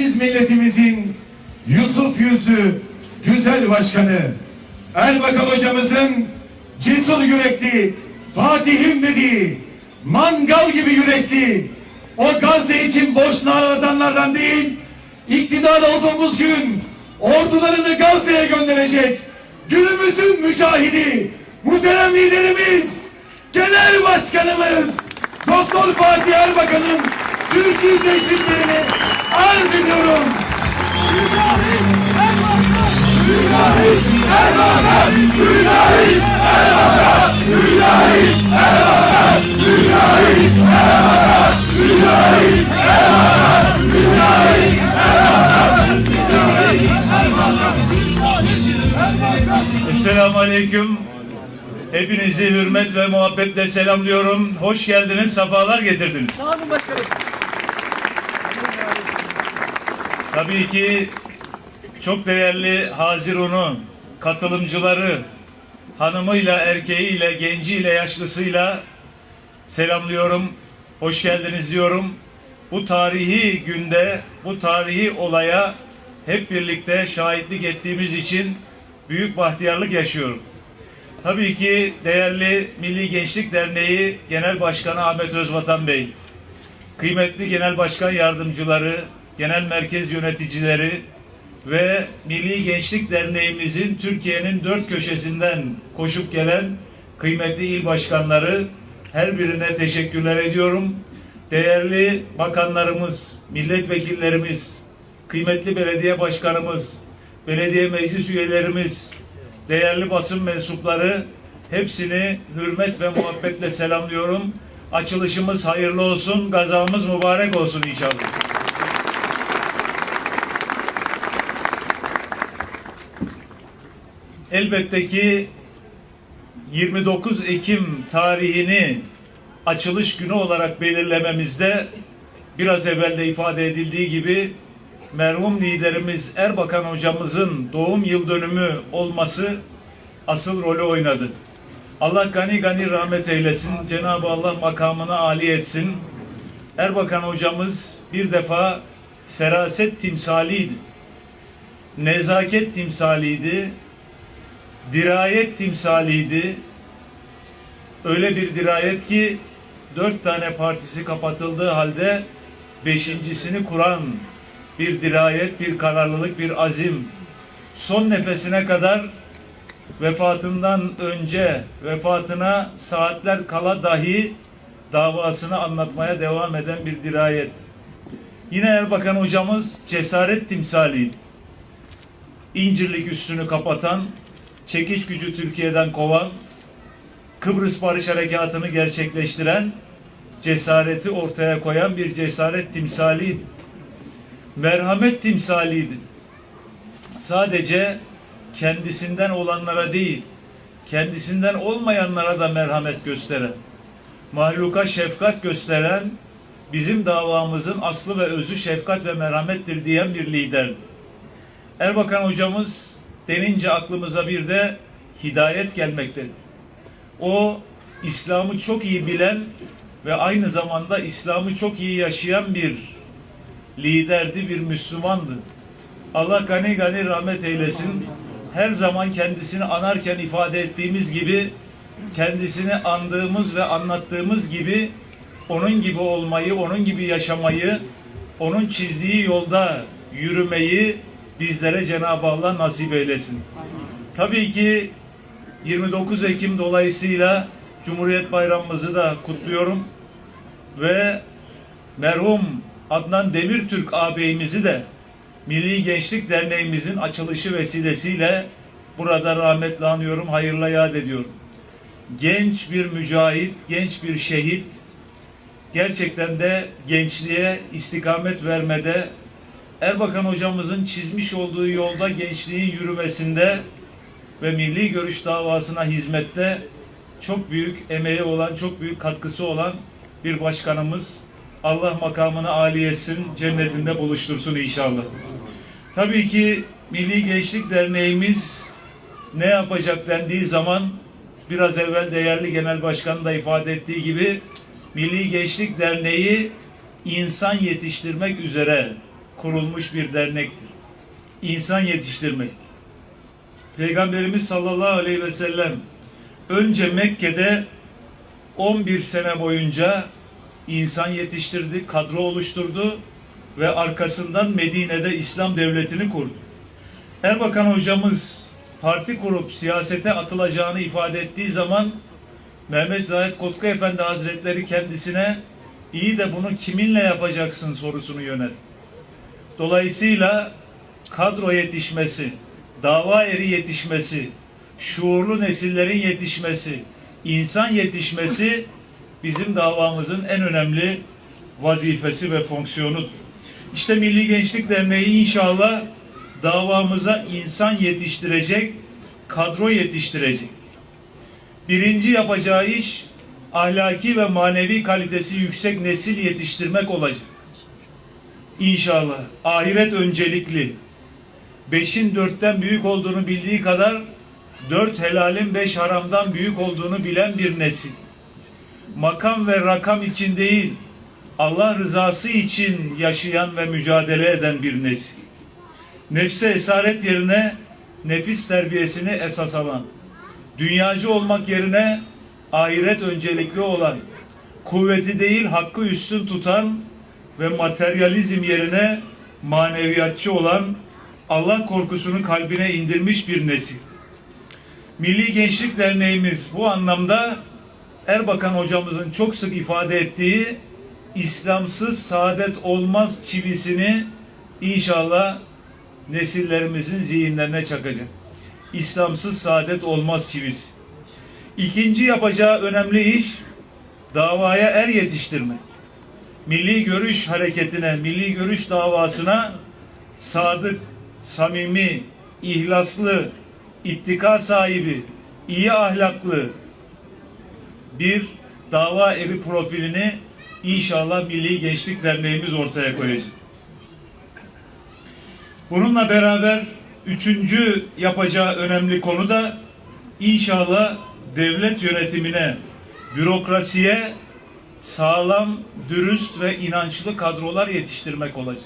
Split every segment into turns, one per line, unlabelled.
aziz milletimizin Yusuf yüzlü güzel başkanı Erbakan hocamızın cesur yürekli Fatih'im dediği mangal gibi yürekli o Gazze için boş naralardan değil iktidar olduğumuz gün ordularını Gazze'ye gönderecek günümüzün mücahidi muhterem liderimiz genel başkanımız Doktor Fatih Erbakan'ın kürsü teşriflerini arz ediyorum.
Esselamu Aleyküm. Hepinizi hürmet ve muhabbetle selamlıyorum. Hoş geldiniz, sefalar getirdiniz.
Sağ olun başkanım.
Tabii ki çok değerli Hazirun'u, katılımcıları, hanımıyla, erkeğiyle, genciyle, yaşlısıyla selamlıyorum. Hoş geldiniz diyorum. Bu tarihi günde, bu tarihi olaya hep birlikte şahitlik ettiğimiz için büyük bahtiyarlık yaşıyorum. Tabii ki değerli Milli Gençlik Derneği Genel Başkanı Ahmet Özvatan Bey, kıymetli genel başkan yardımcıları, genel merkez yöneticileri ve Milli Gençlik Derneğimizin Türkiye'nin dört köşesinden koşup gelen kıymetli il başkanları her birine teşekkürler ediyorum. Değerli bakanlarımız, milletvekillerimiz, kıymetli belediye başkanımız, belediye meclis üyelerimiz, değerli basın mensupları hepsini hürmet ve muhabbetle selamlıyorum. Açılışımız hayırlı olsun, gazamız mübarek olsun inşallah. Elbette ki 29 Ekim tarihini açılış günü olarak belirlememizde biraz evvel de ifade edildiği gibi merhum liderimiz Erbakan hocamızın doğum yıl dönümü olması asıl rolü oynadı. Allah gani gani rahmet eylesin. Cenab-ı Allah makamını âli etsin. Erbakan hocamız bir defa feraset timsaliydi. Nezaket timsaliydi. Dirayet timsaliydi. Öyle bir dirayet ki dört tane partisi kapatıldığı halde beşincisini kuran bir dirayet, bir kararlılık, bir azim. Son nefesine kadar vefatından önce vefatına saatler kala dahi davasını anlatmaya devam eden bir dirayet. Yine Erbakan hocamız cesaret timsaliydi. İncirlik üstünü kapatan, çekiş gücü Türkiye'den kovan, Kıbrıs Barış Harekatı'nı gerçekleştiren, cesareti ortaya koyan bir cesaret timsaliydi. Merhamet timsaliydi. Sadece kendisinden olanlara değil, kendisinden olmayanlara da merhamet gösteren, mahluka şefkat gösteren, bizim davamızın aslı ve özü şefkat ve merhamettir diyen bir liderdi. Erbakan hocamız denince aklımıza bir de hidayet gelmektedir. O İslam'ı çok iyi bilen ve aynı zamanda İslam'ı çok iyi yaşayan bir liderdi, bir Müslümandı. Allah gani gani rahmet eylesin. Her zaman kendisini anarken ifade ettiğimiz gibi kendisini andığımız ve anlattığımız gibi onun gibi olmayı, onun gibi yaşamayı, onun çizdiği yolda yürümeyi bizlere Cenab-ı Allah nasip eylesin. Tabii ki 29 Ekim dolayısıyla Cumhuriyet Bayramımızı da kutluyorum ve merhum Adnan Demirtürk ağabeyimizi de Milli Gençlik Derneğimizin açılışı vesilesiyle burada rahmetle anıyorum, hayırla yad ediyorum. Genç bir mücahit, genç bir şehit, gerçekten de gençliğe istikamet vermede, Erbakan hocamızın çizmiş olduğu yolda gençliğin yürümesinde ve milli görüş davasına hizmette çok büyük emeği olan, çok büyük katkısı olan bir başkanımız. Allah makamını âli etsin, cennetinde buluştursun inşallah. Tabii ki Milli Gençlik Derneğimiz ne yapacak dendiği zaman biraz evvel değerli genel başkan da ifade ettiği gibi Milli Gençlik Derneği insan yetiştirmek üzere kurulmuş bir dernektir. İnsan yetiştirmek. Peygamberimiz sallallahu aleyhi ve sellem önce Mekke'de 11 sene boyunca insan yetiştirdi, kadro oluşturdu ve arkasından Medine'de İslam devletini kurdu. Erbakan hocamız parti kurup siyasete atılacağını ifade ettiği zaman Mehmet Zahid Kotku Efendi Hazretleri kendisine iyi de bunu kiminle yapacaksın sorusunu yöneltti. Dolayısıyla kadro yetişmesi, dava eri yetişmesi, şuurlu nesillerin yetişmesi, insan yetişmesi bizim davamızın en önemli vazifesi ve fonksiyonudur. İşte Milli Gençlik Derneği inşallah davamıza insan yetiştirecek, kadro yetiştirecek. Birinci yapacağı iş ahlaki ve manevi kalitesi yüksek nesil yetiştirmek olacak. İnşallah ahiret öncelikli, beşin dörtten büyük olduğunu bildiği kadar dört helalin beş haramdan büyük olduğunu bilen bir nesil. Makam ve rakam için değil, Allah rızası için yaşayan ve mücadele eden bir nesil. Nefse esaret yerine nefis terbiyesini esas alan, dünyacı olmak yerine ahiret öncelikli olan, kuvveti değil hakkı üstün tutan ve materyalizm yerine maneviyatçı olan, Allah korkusunu kalbine indirmiş bir nesil. Milli Gençlik Derneğimiz bu anlamda Erbakan hocamızın çok sık ifade ettiği İslamsız saadet olmaz çivisini inşallah nesillerimizin zihinlerine çakacak. İslamsız saadet olmaz çivisi. İkinci yapacağı önemli iş davaya er yetiştirmek. Milli görüş hareketine, milli görüş davasına sadık, samimi, ihlaslı, ittika sahibi, iyi ahlaklı bir dava eri profilini inşallah Milli Gençlik Derneğimiz ortaya koyacak. Bununla beraber üçüncü yapacağı önemli konu da inşallah devlet yönetimine, bürokrasiye sağlam, dürüst ve inançlı kadrolar yetiştirmek olacak.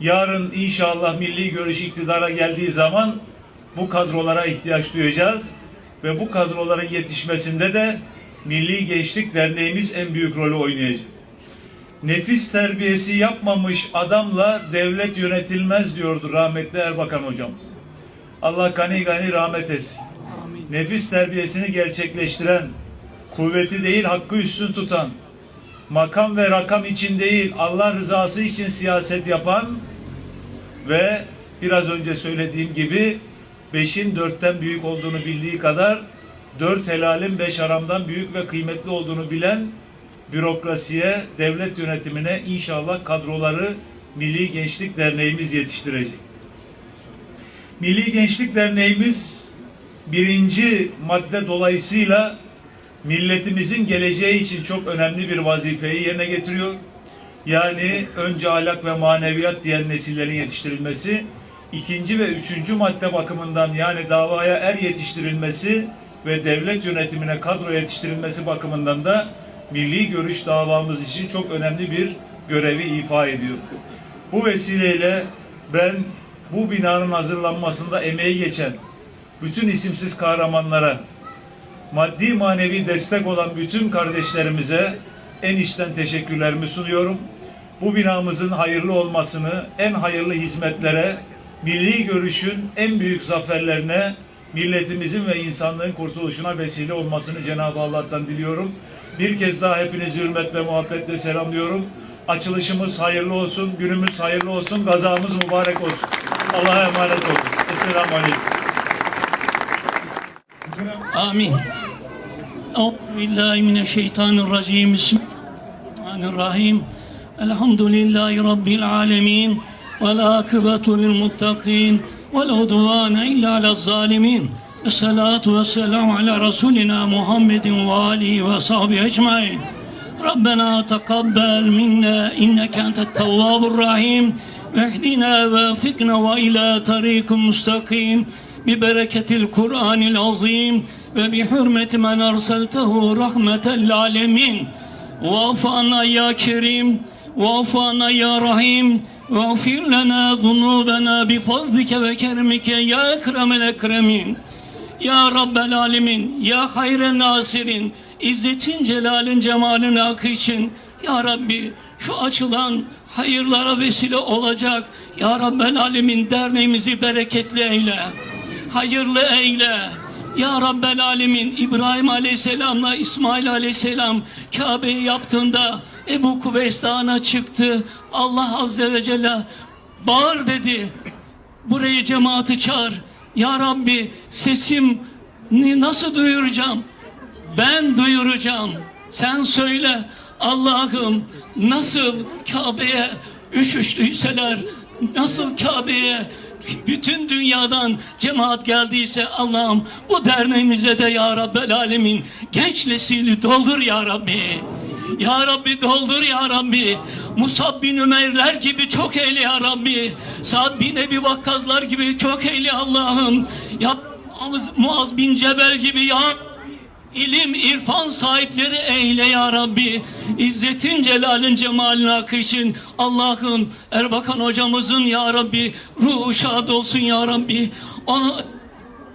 Yarın inşallah milli görüş iktidara geldiği zaman bu kadrolara ihtiyaç duyacağız ve bu kadroların yetişmesinde de Milli Gençlik Derneğimiz en büyük rolü oynayacak. Nefis terbiyesi yapmamış adamla devlet yönetilmez diyordu rahmetli Erbakan hocamız. Allah gani gani rahmet etsin. Nefis terbiyesini gerçekleştiren, kuvveti değil hakkı üstün tutan, makam ve rakam için değil Allah rızası için siyaset yapan ve biraz önce söylediğim gibi beşin dörtten büyük olduğunu bildiği kadar dört helalin beş haramdan büyük ve kıymetli olduğunu bilen bürokrasiye, devlet yönetimine inşallah kadroları Milli Gençlik Derneğimiz yetiştirecek. Milli Gençlik Derneğimiz birinci madde dolayısıyla milletimizin geleceği için çok önemli bir vazifeyi yerine getiriyor. Yani önce ahlak ve maneviyat diyen nesillerin yetiştirilmesi, ikinci ve üçüncü madde bakımından yani davaya er yetiştirilmesi ve devlet yönetimine kadro yetiştirilmesi bakımından da milli görüş davamız için çok önemli bir görevi ifa ediyor. Bu vesileyle ben bu binanın hazırlanmasında emeği geçen bütün isimsiz kahramanlara, maddi manevi destek olan bütün kardeşlerimize en içten teşekkürlerimi sunuyorum. Bu binamızın hayırlı olmasını, en hayırlı hizmetlere, milli görüşün en büyük zaferlerine, milletimizin ve insanlığın kurtuluşuna vesile olmasını Cenab-ı Allah'tan diliyorum. Bir kez daha hepinizi hürmet ve muhabbetle selamlıyorum. Açılışımız hayırlı olsun, günümüz hayırlı olsun, gazamız mübarek olsun. Allah'a emanet olun. Esselamu Aleyküm.
Amin. أعوذ بالله من الشيطان الرجيم بسم الله الرحمن الرحيم الحمد لله رب العالمين والعاقبة للمتقين ولا عدوان إلا على الظالمين الصلاة والسلام على رسولنا محمد وآله وصحبه أجمعين ربنا تقبل منا إنك أنت التواب الرحيم واهدنا وافقنا وإلى طريق مستقيم ببركة القرآن العظيم ve bi hürmeti men erseltehu rahmetel alemin vafana ya kerim vafana ya rahim. Vafir lana zunubena bi fazlike ve kermike ya ekremel ekremin. Ya Rabbel Alemin, Ya Hayre Nasirin, İzzetin, Celalin, Cemalin hakkı için. Ya Rabbi şu açılan hayırlara vesile olacak. Ya Rabbel Alemin derneğimizi bereketli eyle, hayırlı eyle. Ya Rabbel Alemin İbrahim Aleyhisselam'la İsmail Aleyhisselam Kabe'yi yaptığında Ebu Kubeys Dağı'na çıktı. Allah Azze ve Celle bağır dedi. Burayı cemaati çağır. Ya Rabbi sesim nasıl duyuracağım? Ben duyuracağım. Sen söyle Allah'ım nasıl Kabe'ye üşüştüyseler, nasıl Kabe'ye bütün dünyadan cemaat geldiyse Allah'ım bu derneğimize de Ya Rabbel Alemin genç nesili doldur Ya Rabbi. Ya Rabbi doldur Ya Rabbi. Musab bin Ümerler gibi çok eyle Ya Rabbi. Sa'd bin Ebi Vakkazlar gibi çok eyle Allah'ım. Ya Muaz- bin Cebel gibi Ya İlim, irfan sahipleri eyle ya Rabbi. İzzetin, celalin, cemalin hakkı için Erbakan hocamızın ya Rabbi ruhu şad olsun ya Rabbi. Onu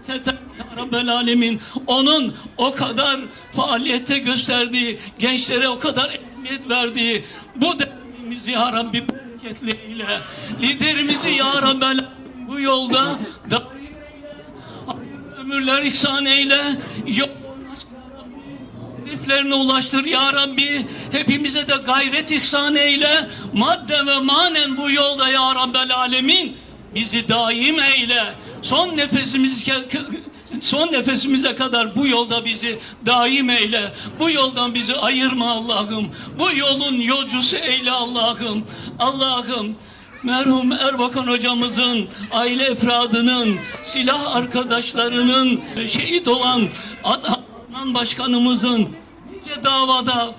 ya Rabbel Alemin onun o kadar faaliyette gösterdiği, gençlere o kadar emniyet verdiği bu derneğimizi ya Rabbi bereketli eyle. Liderimizi ya Rabbel bu yolda da ömürler ihsan eyle. Yok hedeflerine ulaştır ya Rabbi. Hepimize de gayret ihsan eyle. Madde ve manen bu yolda ya Rabbel Alemin bizi daim eyle. Son nefesimiz son nefesimize kadar bu yolda bizi daim eyle. Bu yoldan bizi ayırma Allah'ım. Bu yolun yolcusu eyle Allah'ım. Allah'ım merhum Erbakan hocamızın, aile efradının, silah arkadaşlarının, şehit olan Adnan başkanımızın nice davada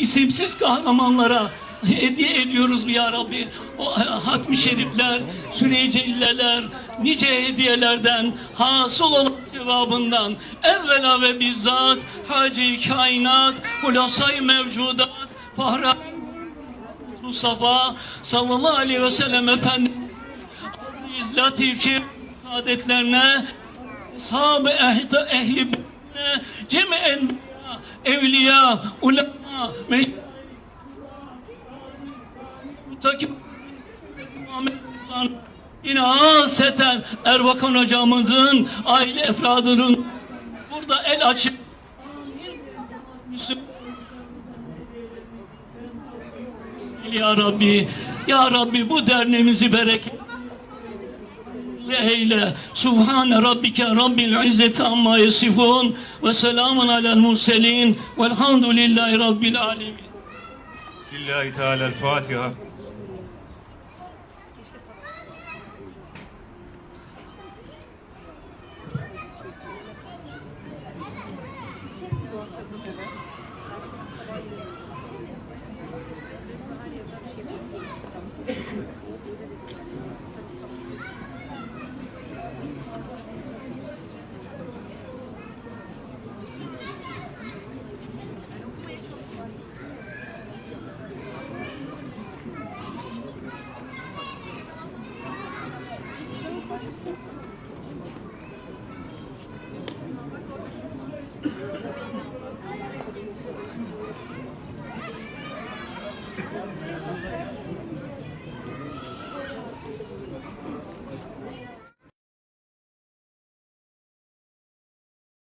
isimsiz kahramanlara hediye ediyoruz ya Rabbi. O hatmi şerifler, süre-i celleler, nice hediyelerden, hasıl olan cevabından evvela ve bizzat Hacı Kainat, Hulasay Mevcudat, Fahra Mustafa sallallahu aleyhi ve sellem Efendimiz latifçi adetlerine sahabe ehli, beytine, cemiyen evliya, ulema, meş mutakip Muhammed Sultan, yine haseten Erbakan hocamızın aile efradının burada el açıp Ya Rabbi, Ya Rabbi bu derneğimizi bereket eyle. Subhane rabbike rabbil izzeti amma yasifun ve selamun alel murselin velhamdülillahi rabbil alemin.
Lillahi Teala'l Fatiha.